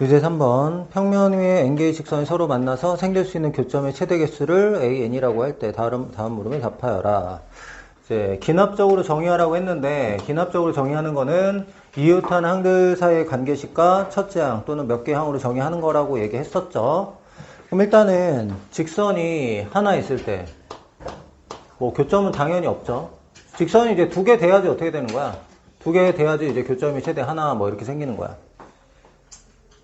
유제 3번 평면 위에 n개의 직선이 서로 만나서 생길 수 있는 교점의 최대 개수를 an이라고 할 때 다음 다음 물음에 답하여라. 이제 기납적으로 정의하라고 했는데 기납적으로 정의하는 거는 이웃한 항들 사이의 관계식과 첫째 항 또는 몇 개 항으로 정의하는 거라고 얘기했었죠. 그럼 일단은 직선이 하나 있을 때 뭐 교점은 당연히 없죠. 직선이 이제 두 개 돼야지 어떻게 되는 거야? 두 개 돼야지 이제 교점이 최대 하나 뭐 이렇게 생기는 거야.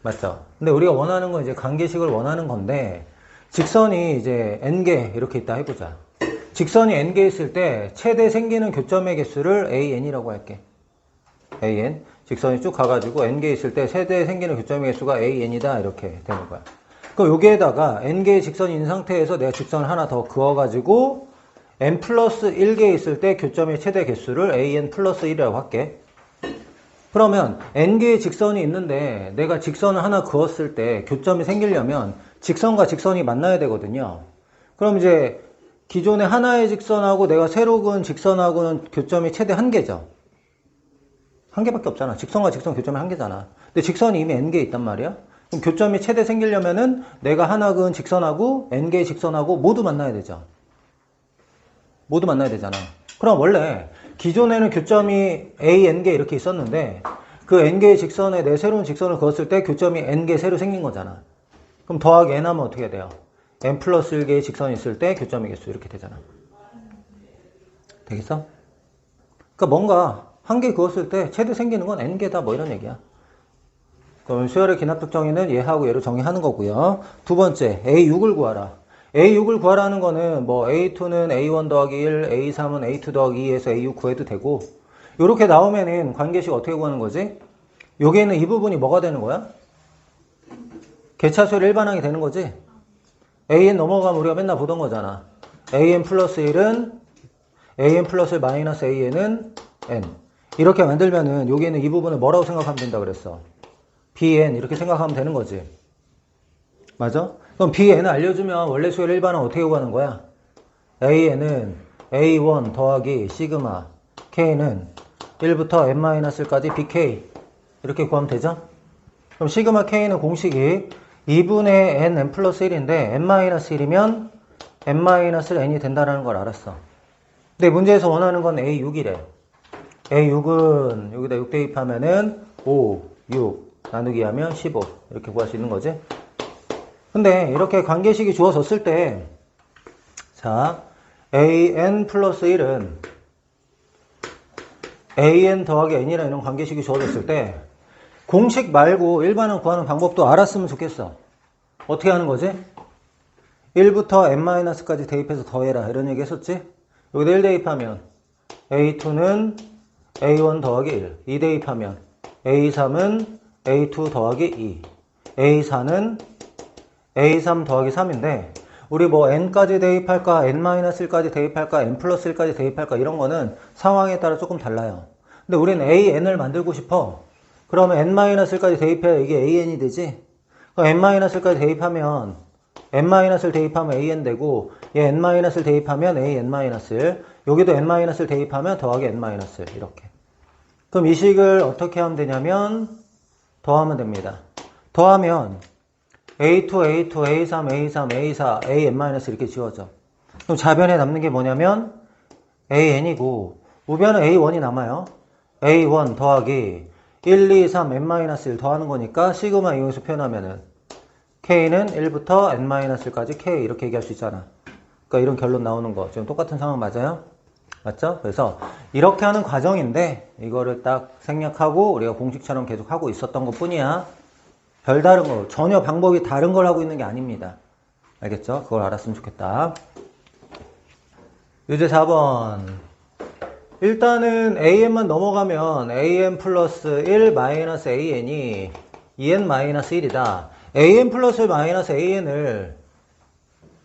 맞죠? 근데 우리가 원하는 건 이제 관계식을 원하는 건데 직선이 이제 n개 이렇게 있다 해보자. 직선이 n개 있을 때 최대 생기는 교점의 개수를 an이라고 할게. an. 직선이 쭉 가가지고 n개 있을 때 최대 생기는 교점의 개수가 an이다 이렇게 되는 거야. 그럼 여기에다가 n개의 있는 상태에서 내가 직선을 하나 더 그어가지고 n 플러스 1개 있을 때 교점의 최대 개수를 an 플러스 1이라고 할게. 그러면 n개의 직선이 있는데 내가 직선을 하나 그었을 때 교점이 생기려면 직선과 직선이 만나야 되거든요. 그럼 이제 기존의 하나의 직선하고 내가 새로 그은 직선하고는 교점이 최대 한 개죠. 한 개밖에 없잖아. 직선과 직선 교점이 한 개잖아. 근데 직선이 이미 n개 있단 말이야. 그럼 교점이 최대 생기려면은 내가 하나 그은 직선하고 n개의 직선하고 모두 만나야 되죠. 모두 만나야 되잖아. 그럼 원래 기존에는 교점이 a, n개 이렇게 있었는데 그 n개의 직선에 내 새로운 직선을 그었을 때 교점이 n개 새로 생긴 거잖아. 그럼 더하기 n 하면 어떻게 돼요? n 플러스 1개의 직선이 있을 때 교점의 개수 이렇게 되잖아. 되겠어? 그러니까 뭔가 한 개 그었을 때 최대 생기는 건 n개다 뭐 이런 얘기야. 그럼 수열의 기납적 정의는 얘하고 얘로 정의하는 거고요. 두 번째, a6을 구하라. A6을 구하라는 거는 뭐 A2는 A1 더하기 1, A3은 A2 더하기 2에서 A6 구해도 되고 이렇게 나오면은 관계식 어떻게 구하는 거지? 여기에는 이 부분이 뭐가 되는 거야? 개차수열 일반항이 되는 거지? AN 넘어가면 우리가 맨날 보던 거잖아. AN 플러스 1은 AN 플러스 마이너스 AN은 N. 이렇게 만들면은 여기에는 이 부분을 뭐라고 생각하면 된다 그랬어? BN 이렇게 생각하면 되는 거지. 맞아? 그럼 BN을 알려주면 원래 수열 일반은 어떻게 구하는 거야? AN은 A1 더하기 시그마 K는 1부터 N-1까지 BK 이렇게 구하면 되죠? 그럼 시그마 K는 공식이 2분의 N, N 플러스 1인데 N-1이면 N-N이 된다는 걸 알았어. 근데 문제에서 원하는 건 A6이래. A6은 여기다 6 대입하면은 5, 6 나누기 하면 15 이렇게 구할 수 있는 거지? 근데 이렇게 관계식이 주어졌을 때, 자, an 플러스 1은 an 더하기 n이라는 이런 관계식이 주어졌을 때, 공식 말고 일반은 구하는 방법도 알았으면 좋겠어. 어떻게 하는 거지? 1부터 n-까지 대입해서 더해라. 이런 얘기 했었지? 여기다 1 대입하면 a2는 a1 더하기 1. 2 대입하면 a3은 a2 더하기 2. a4는 a3 더하기 3인데 우리 뭐 n까지 대입할까 n-1까지 대입할까 n 플러스 1까지 대입할까 이런 거는 상황에 따라 조금 달라요. 근데 우리는 an을 만들고 싶어. 그러면 n-1까지 대입해야 이게 an이 되지? 그럼 n-1까지 대입하면 n-을 대입하면 an 되고 얘 n-을 대입하면 a n-1 여기도 n-을 대입하면 더하기 n-1 이렇게. 그럼 이 식을 어떻게 하면 되냐면 더하면 됩니다. 더하면 A2, A2, A3, A3, A4, AN- 이렇게 지워져. 그럼 좌변에 남는 게 뭐냐면 AN이고 우변은 A1이 남아요. A1 더하기 1, 2, 3, N-1 더하는 거니까 시그마 이용해서 표현하면은 K는 1부터 N-1까지 K 이렇게 얘기할 수 있잖아. 그러니까 이런 결론 나오는 거 지금 똑같은 상황 맞아요? 맞죠? 그래서 이렇게 하는 과정인데 이거를 딱 생략하고 우리가 공식처럼 계속 하고 있었던 것 뿐이야. 별다른 거, 전혀 방법이 다른 걸 하고 있는 게 아닙니다. 알겠죠? 그걸 알았으면 좋겠다. 유제 4번. 일단은 AN만 넘어가면 AN 플러스 1 마이너스 AN이 2N 마이너스 1이다. AN 플러스 마이너스 AN을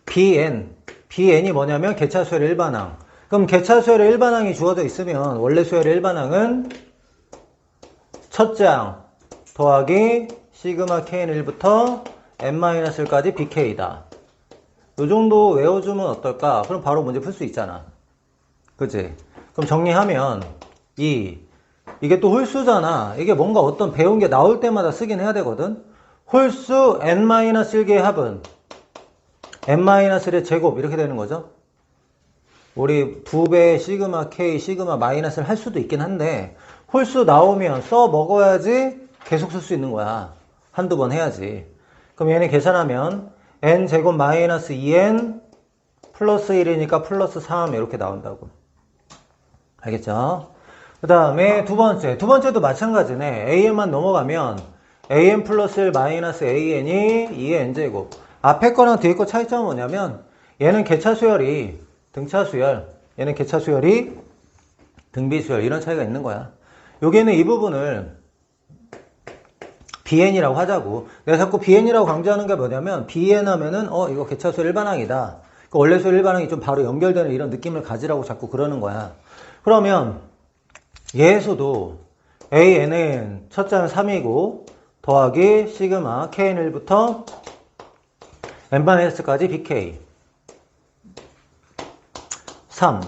BN, BN이 뭐냐면 개차수열의 일반항. 그럼 개차수열의 일반항이 주어져 있으면 원래 수열의 일반항은 첫째 항 더하기 시그마 K는 1부터 N-1까지 BK다. 이 정도 외워주면 어떨까? 그럼 바로 문제 풀 수 있잖아. 그치? 그럼 정리하면 이 이게 또 홀수잖아. 이게 뭔가 어떤 배운 게 나올 때마다 쓰긴 해야 되거든. 홀수 n-1개의 합은 n-1의 제곱 이렇게 되는 거죠. 우리 두 배의 시그마 k, 시그마 마이너스를 할 수도 있긴 한데 홀수 나오면 써 먹어야지 계속 쓸 수 있는 거야. 한두 번 해야지. 그럼 얘네 계산하면 n 제곱 마이너스 2n 플러스 1이니까 플러스 3 이렇게 나온다고. 알겠죠? 그 다음에 두 번째. 두 번째도 마찬가지네. an만 넘어가면 an 플러스 1 마이너스 an이 2n 제곱. 앞에 거랑 뒤에 거 차이점은 뭐냐면 얘는 개차 수열이 등차 수열, 얘는 개차 수열이 등비 수열 이런 차이가 있는 거야. 여기는 이 부분을 BN이라고 하자고. 내가 자꾸 BN이라고 강조하는 게 뭐냐면 BN 하면은 어 이거 개차수 일반항이다. 그 원래수 일반항이 좀 바로 연결되는 이런 느낌을 가지라고 자꾸 그러는 거야. 그러면 얘에서도 AN은 첫 자는 3이고 더하기 시그마 KN1부터 n-까지 BK 3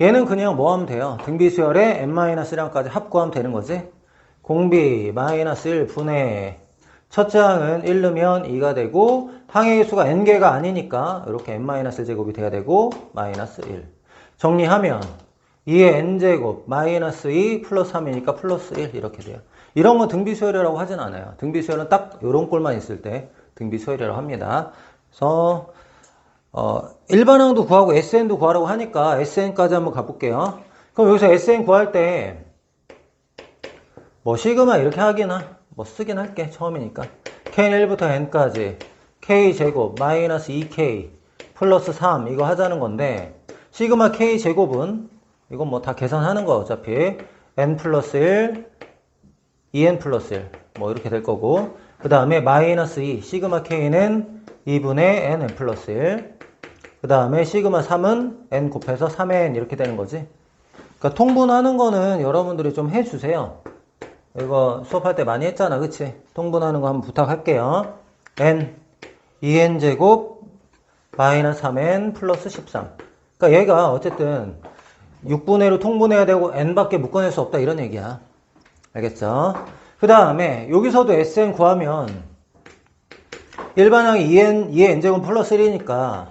얘는 그냥 뭐 하면 돼요? 등비수열에 n-량까지 합구하면 되는 거지 공비 마이너스 1 분의 첫째 항은 1 넣으면 2가 되고 항의 수가 n개가 아니니까 이렇게 n-제곱이 돼야 되고 마이너스 1 정리하면 2의 n제곱 마이너스 2 플러스 3이니까 플러스 1 이렇게 돼요. 이런 거 등비수열이라고 하진 않아요. 등비수열은 딱 이런 꼴만 있을 때 등비수열이라고 합니다. 그래서 어, 일반항도 구하고 SN도 구하라고 하니까 SN까지 한번 가볼게요. 그럼 여기서 SN 구할 때 뭐 시그마 이렇게 하기나 뭐 쓰긴 할게 처음이니까. K는 1부터 N까지. K제곱 마이너스 2K 플러스 3 이거 하자는 건데 시그마 K제곱은 이건 뭐 다 계산하는 거 어차피. N 플러스 1 2N 플러스 1 뭐 이렇게 될 거고. 그 다음에 마이너스 2 시그마 K는 2분의 N N 플러스 1 그 다음에 시그마 3은 N 곱해서 3N 이렇게 되는 거지. 그러니까 통분하는 거는 여러분들이 좀 해주세요 이거 수업할 때 많이 했잖아 그치? 통분하는 거 한번 부탁할게요. N 2n 제곱 마이너스 3n 플러스 13 그러니까 얘가 어쨌든 6분의 1로 통분해야 되고 n밖에 묶어낼 수 없다 이런 얘기야. 알겠죠? 그 다음에 여기서도 sn 구하면 일반항이 2n 2의 n제곱 플러스 1이니까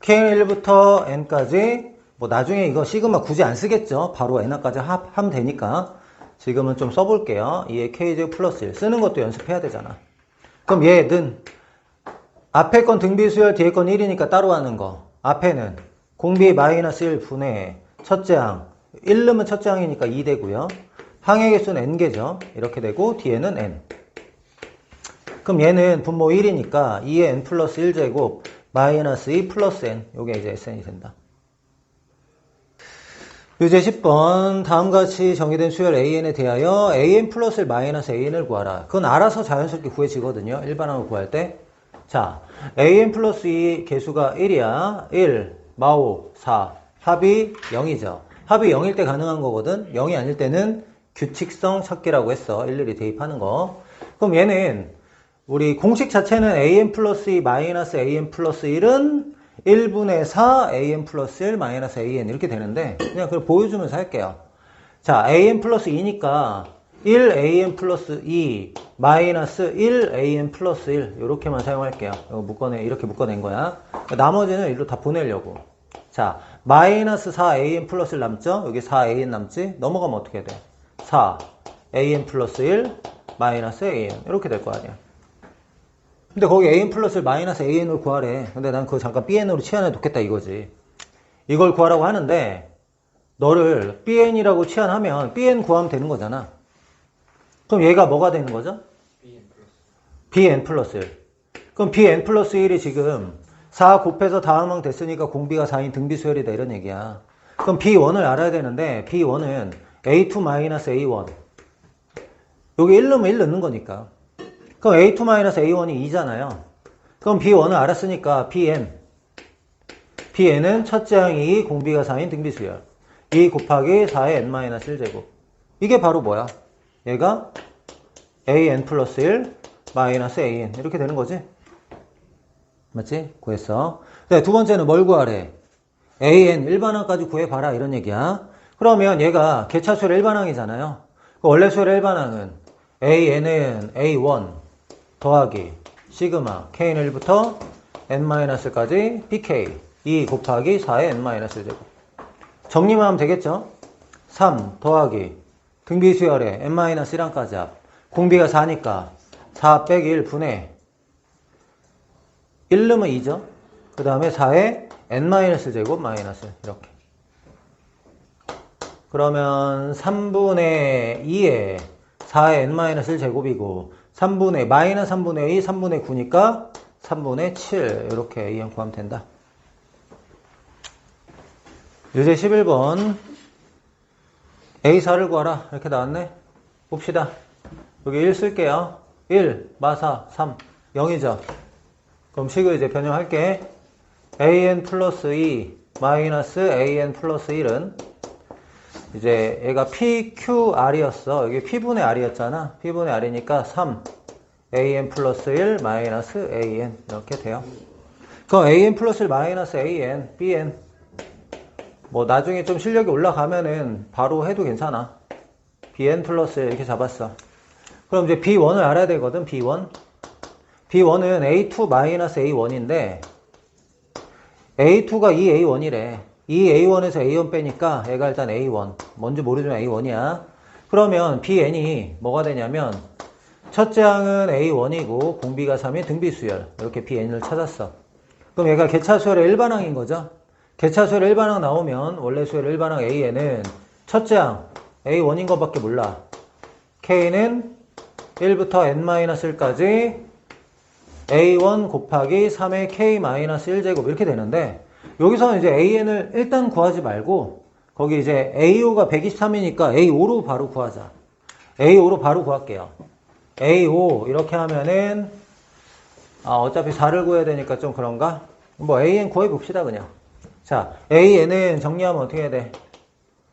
k는 1부터 n까지 뭐 나중에 이거 시그마 굳이 안 쓰겠죠? 바로 n까지 합하면 되니까 지금은 좀 써볼게요. 2의 k제곱 플러스 1 쓰는 것도 연습해야 되잖아. 그럼 얘는 앞에 건 등비수열 뒤에 건 1이니까 따로 하는 거. 앞에는 공비 마이너스 1 분의 첫째 항1 넣으면 첫째 항이니까 2 되고요. 항의 개수는 n개죠. 이렇게 되고 뒤에는 n. 그럼 얘는 분모 1이니까 2의 n 플러스 1제곱 마이너스 2 플러스 n 요게 이제 sn이 된다. 유제 10번 다음과 같이 정의된 수열 AN에 대하여 AN 플러스 마이너스 AN을 구하라. 그건 알아서 자연스럽게 구해지거든요. 일반항을 구할 때. 자, AN 플러스 2 개수가 1이야. 1, 마오, 4. 합이 0이죠. 합이 0일 때 가능한 거거든. 0이 아닐 때는 규칙성 찾기라고 했어. 일일이 대입하는 거. 그럼 얘는 우리 공식 자체는 AN 플러스 2 마이너스 AN 플러스 1은 1분의 4 an 플러스 1 마이너스 an 이렇게 되는데 그냥 그걸 보여주면서 할게요. 자 an 플러스 2니까 1 an 플러스 2 마이너스 1 an 플러스 1 이렇게만 사용할게요. 이거 묶어내 이렇게 묶어낸 거야. 나머지는 일로 다 보내려고. 자 마이너스 4 an 플러스 1 남죠? 여기 4 an 남지? 넘어가면 어떻게 돼? 4 an 플러스 1 마이너스 an 이렇게 될 거 아니야. 근데 거기 an 플러스 마이너스 an을 구하래. 근데 난 그거 잠깐 bn으로 치환해 놓겠다 이거지. 이걸 구하라고 하는데 너를 bn이라고 치환하면 bn 구하면 되는 거잖아. 그럼 얘가 뭐가 되는 거죠? bn 플러스 1. 그럼 bn 플러스 1이 지금 4 곱해서 다음항 됐으니까 공비가 4인 등비 수열이다 이런 얘기야. 그럼 b1을 알아야 되는데 b1은 a2 마이너스 a1. 여기 1 넣으면 1 넣는 거니까. 그럼 A2-A1이 2잖아요. 그럼 B1을 알았으니까 BN. BN은 첫째 항이 2, 공비가 4인 등비수열. 2 곱하기 4의 N-1제곱. 이게 바로 뭐야? 얘가 AN 플러스 1 마이너스 AN. 이렇게 되는 거지? 맞지? 구했어. 네, 두 번째는 뭘 구하래? AN 일반항까지 구해봐라. 이런 얘기야. 그러면 얘가 개차수열 일반항이잖아요. 원래 수열 일반항은 AN은 A1 더하기 시그마 k는 1부터 n-까지 pk 2 곱하기 4의 n-1제곱 정리만 하면 되겠죠? 3 더하기 등비수열의 n-1까지 합 공비가 4니까 4 빼기 1 분의 1 넣으면 2죠? 그 다음에 4의 n-제곱 마이너스 이렇게 그러면 3분의 2에 4의 n-1 제곱이고 3분의 마이너스 3분의 2, 3분의 9니까 3분의 7 이렇게 이행 구하면 된다. 유제 11번 A4를 구하라 이렇게 나왔네. 봅시다. 여기 1 쓸게요. 1, 마사, 3, 0이죠. 그럼 식을 이제 변형할게. an 플러스 2 마이너스 an 플러스 1은 이제 얘가 PQR이었어. 여기 P분의 R이었잖아. P분의 R이니까 3 AN 플러스 1 마이너스 AN 이렇게 돼요. 그럼 AN 플러스 1 마이너스 AN, BN 뭐 나중에 좀 실력이 올라가면은 바로 해도 괜찮아. BN 플러스 1 이렇게 잡았어. 그럼 이제 B1을 알아야 되거든. B1. B1은 A2 마이너스 A1인데 A2가 2A1이래. 2A1에서 A1 빼니까 얘가 일단 A1. 뭔지 모르지만 A1이야. 그러면 BN이 뭐가 되냐면 첫째 항은 A1이고 공비가 3이 등비수열. 이렇게 BN을 찾았어. 그럼 얘가 개차수열의 일반항인 거죠. 개차수열의 일반항 나오면 원래 수열의 일반항 A에는 첫째 항 A1인 것밖에 몰라. K는 1부터 N-1까지 A1 곱하기 3의 K-1제곱 이렇게 되는데 여기서는 이제 AN을 일단 구하지 말고 거기 이제 A5가 123이니까 A5로 바로 구하자. A5로 바로 구할게요. A5 이렇게 하면은 아 어차피 4를 구해야 되니까 좀 그런가? 뭐 AN 구해 봅시다 그냥. 자 AN은 정리하면 어떻게 해야 돼?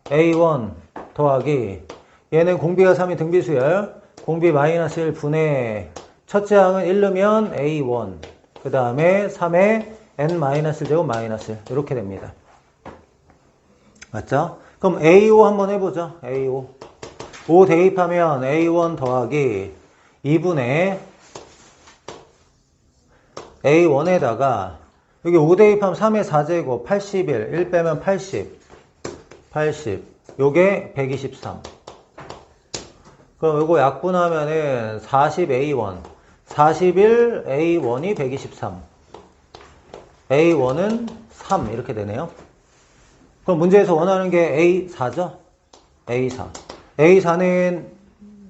A1 더하기 얘는 공비가 3이 등비수열 공비 마이너스 1 분의 첫째 항은 1 넣으면 A1 그 다음에 3의 n-제곱 마이너스 이렇게 됩니다. 맞죠? 그럼 A5 한번 해보죠. A5 5 대입하면 A1 더하기 2분의 A1에다가 여기 5 대입하면 3의 4제곱 81 1 빼면 80 80 요게 123 그럼 요거 약분하면은 40A1 41A1이 123 A1은 3 이렇게 되네요. 그럼 문제에서 원하는 게 A4죠? A4. A4는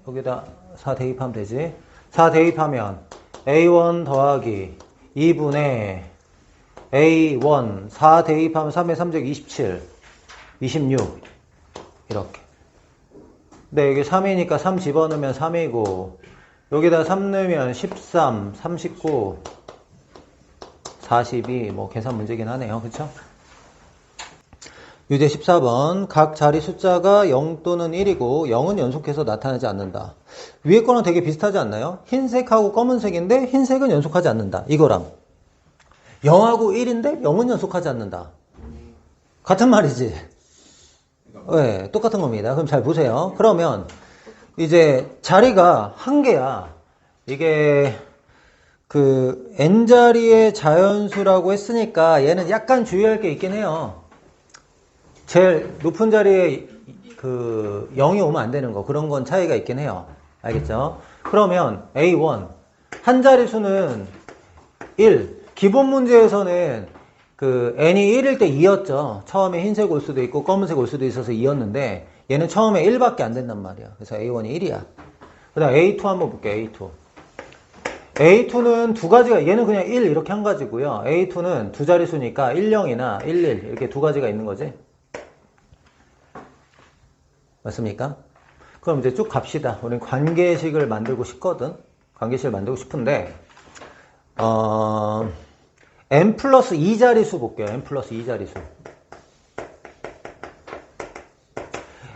여기다 4 대입하면 되지. 4 대입하면 A1 더하기 2분의 A1 4 대입하면 3의 3제 27 26 이렇게. 근데 여기 3이니까 3 집어넣으면 3이고 여기다 3 넣으면 13 39 42, 뭐 계산 문제긴 하네요. 그쵸? 유제 14번 각 자리 숫자가 0 또는 1이고 0은 연속해서 나타나지 않는다. 위에 거는 되게 비슷하지 않나요? 흰색하고 검은색인데 흰색은 연속하지 않는다. 이거랑 0하고 1인데 0은 연속하지 않는다. 같은 말이지. 네, 똑같은 겁니다. 그럼 잘 보세요. 그러면 이제 자리가 한 개야. 이게 그 n자리의 자연수라고 했으니까 얘는 약간 주의할 게 있긴 해요. 제일 높은 자리에 그 0이 오면 안 되는 거 그런 건 차이가 있긴 해요. 알겠죠? 그러면 A1 한 자리수는 1 기본 문제에서는 그 n이 1일 때 2였죠. 처음에 흰색 올 수도 있고 검은색 올 수도 있어서 2였는데 얘는 처음에 1밖에 안 된단 말이야. 그래서 A1이 1이야. 그 다음 A2 한번 볼게 A2 A2는 두 가지가 얘는 그냥 1 이렇게 한 가지고요. A2는 두 자릿수니까 10이나 11 이렇게 두 가지가 있는 거지. 맞습니까? 그럼 이제 쭉 갑시다. 우리는 관계식을 만들고 싶거든. 관계식을 만들고 싶은데 어, n 플러스 2 자릿수 볼게요. n 플러스 2 자릿수.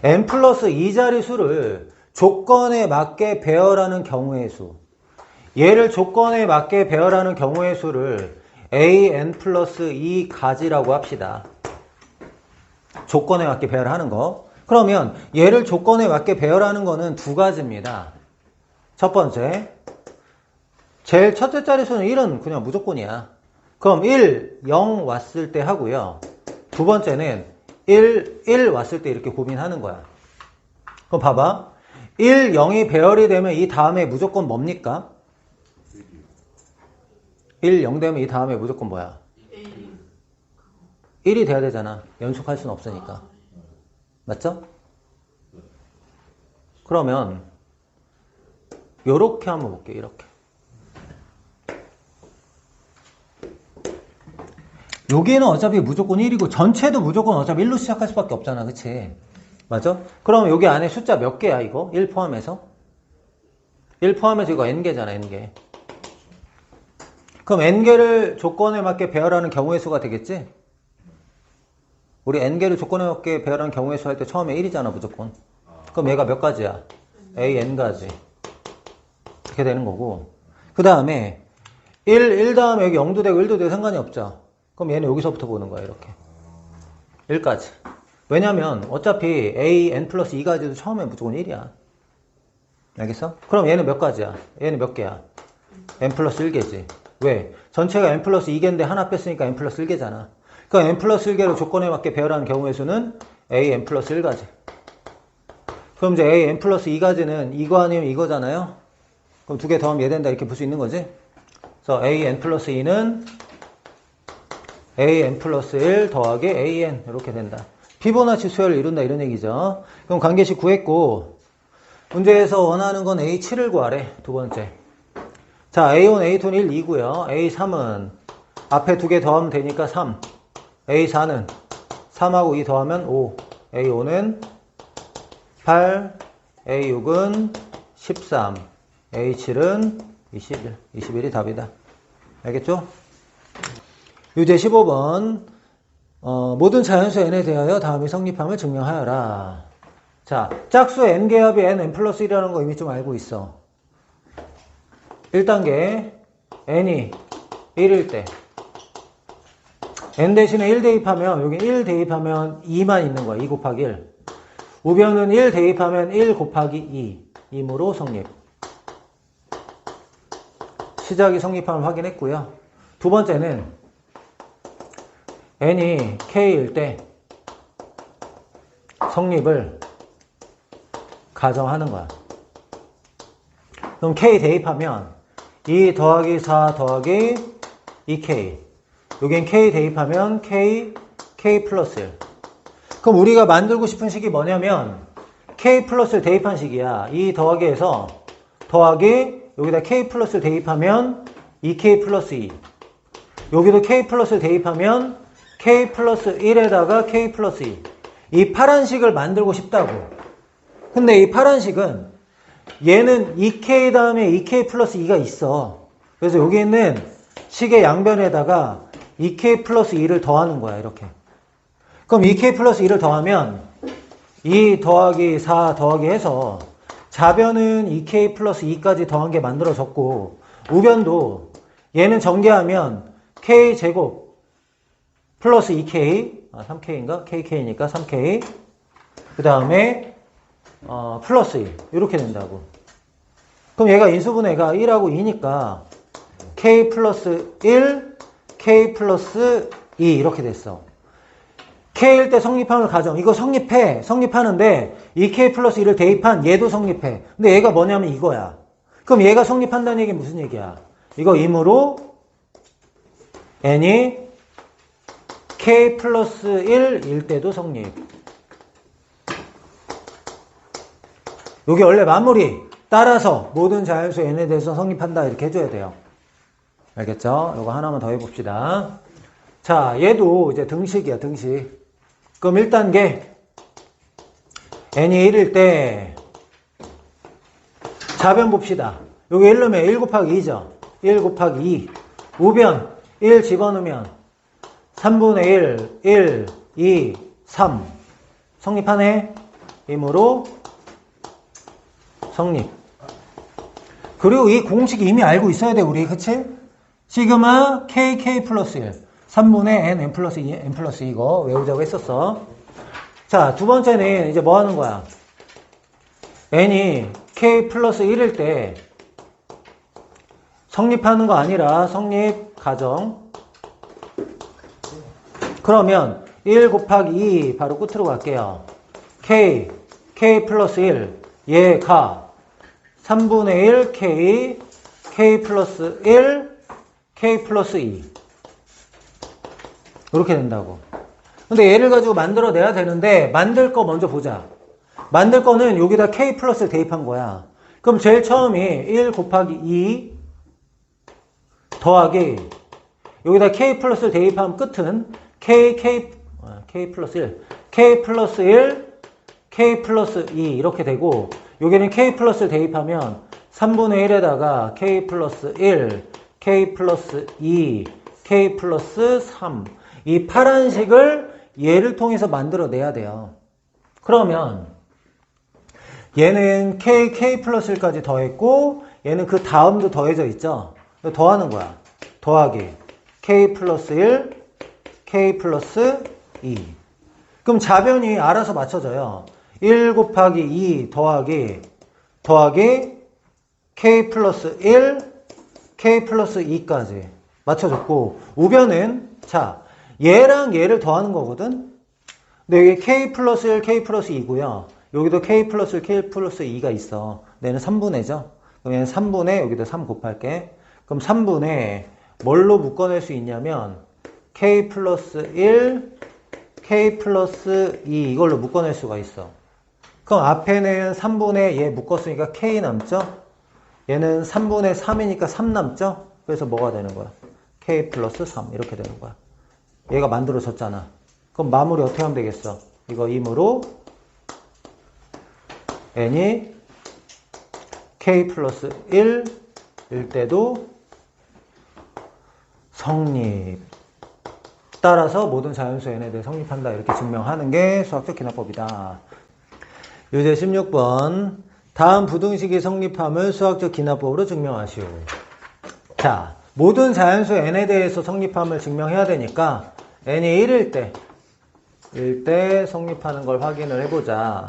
n 플러스 2 자릿수를 조건에 맞게 배열하는 경우의 수. 얘를 조건에 맞게 배열하는 경우의 수를 an 플러스 2가지라고 합시다. 조건에 맞게 배열하는 거. 그러면 얘를 조건에 맞게 배열하는 거는 두 가지입니다. 첫 번째, 제일 첫째 자릿수는 1은 그냥 무조건이야. 그럼 1, 0 왔을 때 하고요. 두 번째는 1, 1 왔을 때 이렇게 고민하는 거야. 그럼 봐봐. 1, 0이 배열이 되면 이 다음에 무조건 뭡니까? 1, 0 되면 이 다음에 무조건 뭐야? 1이 돼야 되잖아. 연속할 수는 없으니까. 맞죠? 그러면 요렇게 한번 볼게요. 이렇게. 여기는 어차피 무조건 1이고 전체도 무조건 어차피 1로 시작할 수밖에 없잖아. 그치? 맞아? 그럼 여기 안에 숫자 몇 개야 이거? 1 포함해서? 1 포함해서 이거 n개잖아 n개. 그럼 n개를 조건에 맞게 배열하는 경우의 수가 되겠지? 우리 n개를 조건에 맞게 배열하는 경우의 수 할 때 처음에 1이잖아 무조건. 그럼 얘가 몇 가지야? a n가지. 이렇게 되는 거고. 그 다음에 1, 1 다음에 여기 0도 되고 1도 되고 상관이 없죠. 그럼 얘는 여기서부터 보는 거야 이렇게. 1까지. 왜냐면 어차피 a n 플러스 2가지도 처음에 무조건 1이야. 알겠어? 그럼 얘는 몇 가지야? 얘는 몇 개야? n 플러스 1개지. 왜? 전체가 n 플러스 2개인데 하나 뺐으니까 n 플러스 1개잖아. 그럼 n 플러스 1개로 조건에 맞게 배열하는 경우의 수는 a n 플러스 1가지. 그럼 이제 a n 플러스 2가지는 이거 아니면 이거잖아요? 그럼 두 개 더하면 얘 된다 이렇게 볼 수 있는 거지? 그래서 a n 플러스 2는 a n 플러스 1 더하기 a n 이렇게 된다. 피보나치 수열을 이룬다 이런 얘기죠. 그럼 관계식 구했고 문제에서 원하는 건 a7을 구하래. 두 번째. 자, a1, a2는 1, 2고요. a3은 앞에 두 개 더하면 되니까 3. a4는 3하고 2 더하면 5. a5는 8. a6은 13. a7은 21. 21이 답이다. 알겠죠? 유제 15번. 어, 모든 자연수 n에 대하여 다음이 성립함을 증명하여라. 자, 짝수 n개합이 n, n 플러스 1이라는 거 이미 좀 알고 있어. 1단계 n이 1일 때 n 대신에 1 대입하면 여기 1 대입하면 2만 있는 거야. 2 곱하기 1. 우변은 1 대입하면 1 곱하기 2. 이므로 성립. 시작이 성립함을 확인했고요. 두 번째는 n이 k일 때 성립을 가정하는 거야. 그럼 k 대입하면 2 더하기 4 더하기 2k. 여긴 k 대입하면 k, k 플러스 1. 그럼 우리가 만들고 싶은 식이 뭐냐면 k 플러스를 대입한 식이야. 2 더하기 해서 더하기 여기다 k 플러스를 대입하면 2k 플러스 2. 여기도 k 플러스를 대입하면 k 플러스 1에다가 k 플러스 2. 이 파란식을 만들고 싶다고. 근데 이 파란식은 얘는 2k 다음에 2k 플러스 2가 있어. 그래서 여기 있는 식의 양변에다가 2k 플러스 2를 더하는 거야, 이렇게. 그럼 2k 플러스 2를 더하면 2 더하기 4 더하기 해서 좌변은 2k 플러스 2까지 더한 게 만들어졌고 우변도 얘는 전개하면 k 제곱 플러스 2k 아, 3k인가? kk니까 3k 그 다음에 어, 플러스 2 이렇게 된다고 그럼 얘가 인수분해가 1하고 2니까 k 플러스 1 k 플러스 2 이렇게 됐어 K일 때 성립함을 가정. 이거 성립해. 성립하는데 이 K 플러스 1을 대입한 얘도 성립해. 근데 얘가 뭐냐면 이거야. 그럼 얘가 성립한다는 얘기는 무슨 얘기야? 이거 임으로 n이 K 플러스 1일 때도 성립. 여기 원래 마무리. 따라서 모든 자연수 n에 대해서 성립한다. 이렇게 해줘야 돼요. 알겠죠? 이거 하나만 더 해봅시다. 자, 얘도 이제 등식이야, 등식. 그럼 1단계 n이 1일 때 좌변 봅시다. 여기 1넣으면 1 곱하기 2죠. 1 곱하기 2. 우변 1 집어넣으면 3분의 1, 1, 2, 3. 성립하네. 이므로 성립. 그리고 이 공식 이미 알고 있어야 돼, 우리. 그치? 시그마 KK 플러스 1. 3분의 n, n 플러스 2, n 플러스 이거 외우자고 했었어. 자, 두 번째는 이제 뭐 하는 거야? n이 k 플러스 1일 때 성립하는 거 아니라 성립 가정. 그러면 1 곱하기 2 바로 끝으로 갈게요. k, k 플러스 1, 얘가 3분의 1 k, k 플러스 1, k 플러스 2. 이렇게 된다고. 근데 얘를 가지고 만들어내야 되는데 만들 거 먼저 보자. 만들 거는 여기다 k 플러스 대입한 거야. 그럼 제일 처음이 1 곱하기 2 더하기 여기다 k 플러스 대입하면 끝은 k, k, 아, k 플러스 1, k 플러스 1, k 플러스 2 이렇게 되고 여기는 k 플러스 대입하면 3분의 1에다가 k 플러스 1, k 플러스 2, k 플러스 3. 이 파란식을 얘를 통해서 만들어내야 돼요. 그러면 얘는 k, k 플러스 1까지 더했고 얘는 그 다음도 더해져 있죠. 더하는 거야. 더하기 k 플러스 1, k 플러스 2. 그럼 자변이 알아서 맞춰져요. 1 곱하기 2 더하기 더하기 k 플러스 1, k 플러스 2까지 맞춰졌고 우변은 자 얘랑 얘를 더하는 거거든. 근데 여기 k 플러스 1, k 플러스 2고요. 여기도 k 플러스 1, k 플러스 2가 있어. 얘는 3분의죠. 그럼 얘는 3분의 여기도 3 곱할게. 그럼 3분의 뭘로 묶어낼 수 있냐면 k 플러스 1, k 플러스 2 이걸로 묶어낼 수가 있어. 그럼 앞에는 3분의 얘 묶었으니까 k 남죠? 얘는 3분의 3이니까 3 남죠? 그래서 뭐가 되는 거야? k 플러스 3 이렇게 되는 거야. 얘가 만들어졌잖아. 그럼 마무리 어떻게 하면 되겠어? 이거 임으로 n이 k 플러스 1 일 때도 성립. 따라서 모든 자연수 n에 대해 성립한다. 이렇게 증명하는 게 수학적 기납법이다. 유제 16번. 다음 부등식이 성립함을 수학적 기납법으로 증명하시오. 자, 모든 자연수 n에 대해서 성립함을 증명해야 되니까 n이 1일 때, 1때 성립하는 걸 확인을 해보자.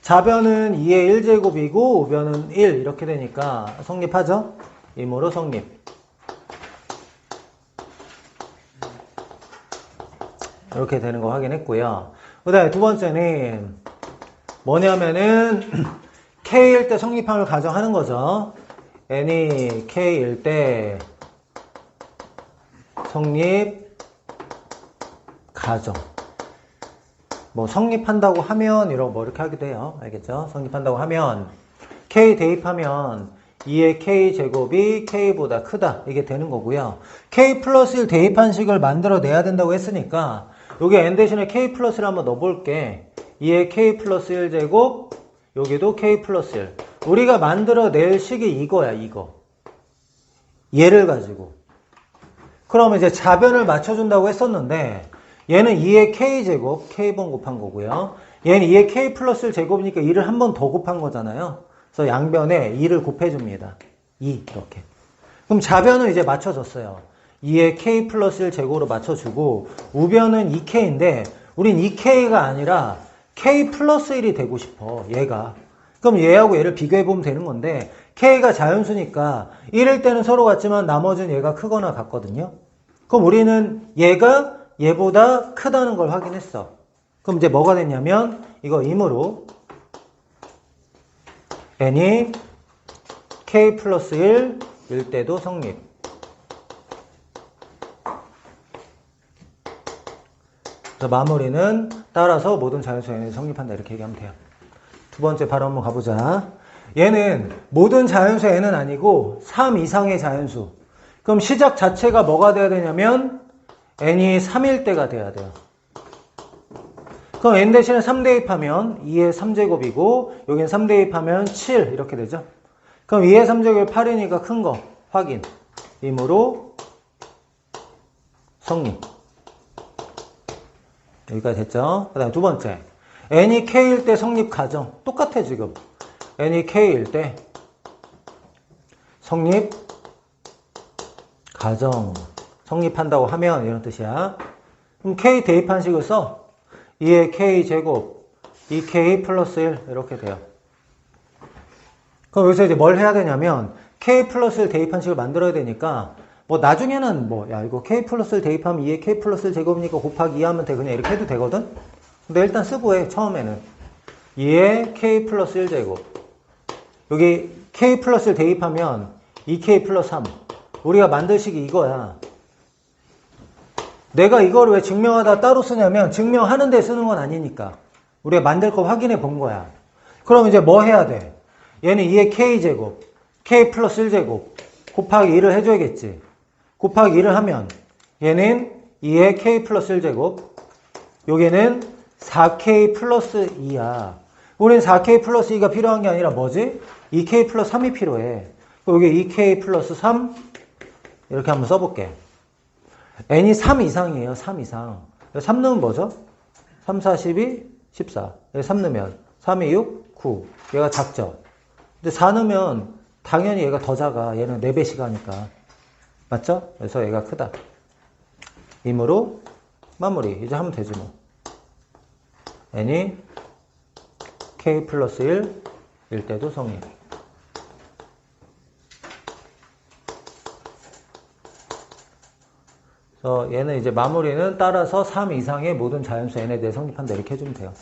자변은 2의 1제곱이고 우변은 1 이렇게 되니까 성립하죠? 임으로 성립. 이렇게 되는 거 확인했고요. 그 다음에 두 번째는 뭐냐면은 K일 때 성립함을 가정하는 거죠. n이 K일 때 성립 가정. 뭐 성립한다고 하면 이러고 뭐 이렇게 하기도 해요. 알겠죠? 성립한다고 하면 K 대입하면 2의 K 제곱이 K보다 크다. 이게 되는 거고요. K 플러스 1 대입한 식을 만들어내야 된다고 했으니까 여기 n 대신에 k 플러스를 한번 넣어볼게. 2의 k 플러스 1 제곱, 여기도 k 플러스 1. 우리가 만들어낼 식이 이거야, 이거. 얘를 가지고. 그러면 이제 자변을 맞춰준다고 했었는데, 얘는 2의 k제곱, k번 곱한 거고요. 얘는 2의 k 플러스 1 제곱이니까 2를 한 번 더 곱한 거잖아요. 그래서 양변에 2를 곱해줍니다. 2, 이렇게. 그럼 자변은 이제 맞춰졌어요. 2의 k 플러스 1 제곱으로 맞춰주고 우변은 2k인데 우린 2k가 아니라 k 플러스 1이 되고 싶어 얘가. 그럼 얘하고 얘를 비교해보면 되는 건데 k가 자연수니까 1일 때는 서로 같지만 나머지는 얘가 크거나 같거든요. 그럼 우리는 얘가 얘보다 크다는 걸 확인했어. 그럼 이제 뭐가 됐냐면 이거 임으로 n이 k 플러스 1일 때도 성립 그래서 마무리는 따라서 모든 자연수 n이 성립한다 이렇게 얘기하면 돼요. 두 번째 바로 한번 가보자. 얘는 모든 자연수 n은 아니고 3 이상의 자연수. 그럼 시작 자체가 뭐가 돼야 되냐면 n이 3일 때가 돼야 돼요. 그럼 n 대신에 3 대입하면 2의 3제곱이고 여기는 3 대입하면 7 이렇게 되죠. 그럼 2의 3제곱이 8이니까 큰 거 확인. 임으로 성립. 여기까지 됐죠? 그 다음에 두 번째. n이 k일 때 성립 가정. 똑같아, 지금. n이 k일 때 성립 가정. 성립한다고 하면 이런 뜻이야. 그럼 k 대입한 식을 써. 2의 k 제곱, 2k 플러스 1 이렇게 돼요. 그럼 여기서 이제 뭘 해야 되냐면 k 플러스를 대입한 식을 만들어야 되니까 뭐 나중에는 뭐 야 이거 k 플러스를 대입하면 2에 k 플러스 제곱이니까 곱하기 2 하면 돼. 그냥 이렇게 해도 되거든? 근데 일단 쓰고 해 처음에는. 2에 k 플러스 1제곱. 여기 k 플러스를 대입하면 2k 플러스 3 우리가 만들 식이 이거야. 내가 이걸 왜 증명하다 따로 쓰냐면 증명하는 데 쓰는 건 아니니까. 우리가 만들 거 확인해 본 거야. 그럼 이제 뭐 해야 돼? 얘는 2의 k제곱 k 플러스 1제곱 곱하기 2를 해줘야겠지 곱하기 2를 하면 얘는 2의 k 플러스 1제곱 여기는 4k 플러스 2야. 우린 4k 플러스 2가 필요한 게 아니라 뭐지? 2k 플러스 3이 필요해. 여기 2k 플러스 3 이렇게 한번 써볼게. N이 3 이상이에요 3 이상. 3 넣으면 뭐죠? 3, 4, 12, 14 여기 3 넣으면 3, 2, 6, 9 얘가 작죠? 근데 4 넣으면 당연히 얘가 더 작아. 얘는 4배씩 하니까 맞죠? 그래서 얘가 크다. 이므로 마무리. 이제 하면 되지 뭐. N이 k 플러스 1일 때도 성립 그래서 얘는 이제 마무리는 따라서 3 이상의 모든 자연수 n에 대해 성립한다. 이렇게 해주면 돼요